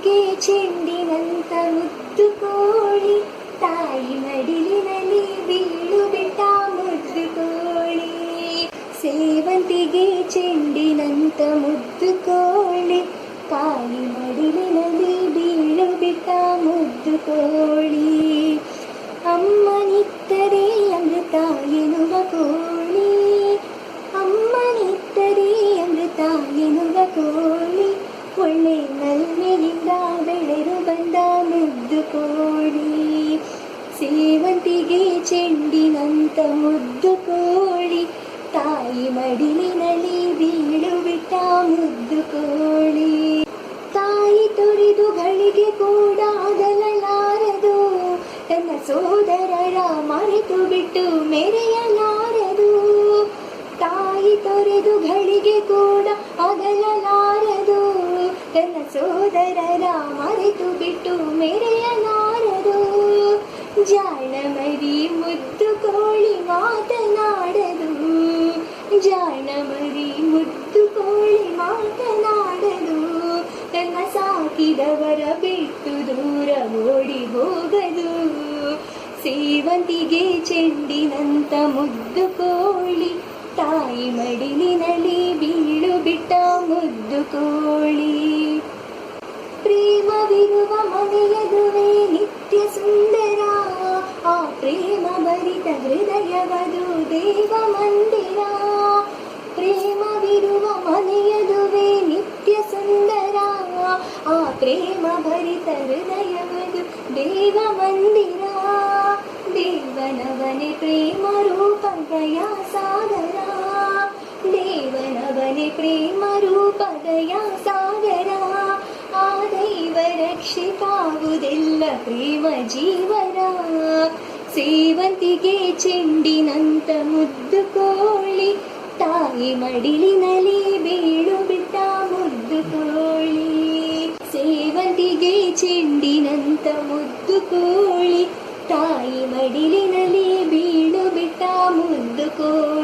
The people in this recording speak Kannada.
ಸೇವಂತಿಗೆ ಚೆಂಡಿನಂತ ಮುದ್ದು ಕೋಳಿ ತಾಯಿ ಮಡಿಲಿನಲ್ಲಿ ಬೀಳು ಬಿಟ್ಟ ಮುದ್ದು ಕೋಳಿ ಸೇವಂತಿಗೆ ಚೆಂಡಿನಂತ ಮುದ್ದು ಕೋಳಿ ತಾಯಿ ಮಡಿಲಿನಲ್ಲಿ ಬೀಳು ಬಿಟ್ಟ ಮುದ್ದು ಕೋಳಿ ಕೋಳಿ, ಸೇವಂತಿಗೆ ಚೆಂಡಿನಂತ ಮುದ್ದು ಕೋಳಿ, ತಾಯಿ ಮಡಿಲಿನಲ್ಲಿ ಬೀಳು ಬಿಟ್ಟ ಮುದ್ದು ಕೋಳಿ. ತಾಯಿ ತೊರೆದು ಗಳಿಗೆ ಕೂಡ ಅಗಲಲಾರದು, ತನ್ನ ಸೋದರರ ಮರೆತು ಬಿಟ್ಟು ಮೆರೆಯಲಾರದು. ತಾಯಿ ತೊರೆದು ಗಳಿಗೆ ಕೂಡ ಅಗಲಲಾರದು, ತನ್ನ ಸೋದರರ ಮರೆತು ಬಿಟ್ಟು ಮೆರೆಯಲಾರದು ಜಾಣ ಮರಿ ಮುದ್ದು ಕೋಳಿ ಮಾತನಾಡದು ಜಾಣ ಮರಿ ಮುದ್ದು ಕೋಳಿ ಮಾತನಾಡಲು ತನ್ನ ಸಾಕಿದವರ ಬಿಟ್ಟು ದೂರ ಓಡಿ ಹೋಗದು ಸೇವಂತಿಗೆ ಚೆಂಡಿನಂತ ಮುದ್ದು ಕೋಳಿ ತಾಯಿ ಮಡಿಲಿನಲ್ಲಿ ಬೀಳು ಬಿಟ್ಟ ಮುದ್ದು ಕೋಳಿ ಪ್ರೇಮವಿರುವ ಮನೆಯದುವೆ ನಿತ್ಯ ಸುಂದರ, ಆ ಪ್ರೇಮ ಭರಿತ ಹೃದಯವದು ದೇವ ಮಂದಿರ. ಆ ಪ್ರೇಮ ಭರಿತ ಹೃದಯವದು ದೇವ ಮಂದಿರ ದೇವನವನೆ ಪ್ರೇಮ ರೂಪ ದಯಾ ಸಾಗರ ದೇವನವನೆ ಪ್ರೇಮ ರೂಪ ದಯಾ ಸಾಗರ ಆ ದೈವ ರಕ್ಷಿತಾವುದೆಲ್ಲ ಪ್ರೇಮ ಜೀವನ ಸೇವಂತಿಗೆ ಚೆಂಡಿನಂತ ಮುದ್ದು ಕೋಳಿ ತಾಯಿ ಮಡಿಲಿನಲ್ಲಿ ಬೀಳು ಬಿಟ್ಟ ಮುದ್ದು ಕೋಳಿ ಸೇವಂತಿಗೆ ಚೆಂಡಿನಂತ ಮುದ್ದು ಕೋಳಿ ತಾಯಿ ಮಡಿಲಿನಲ್ಲಿ ಬೀಳು ಬಿಟ್ಟ ಮುದ್ದು ಕೋಳಿ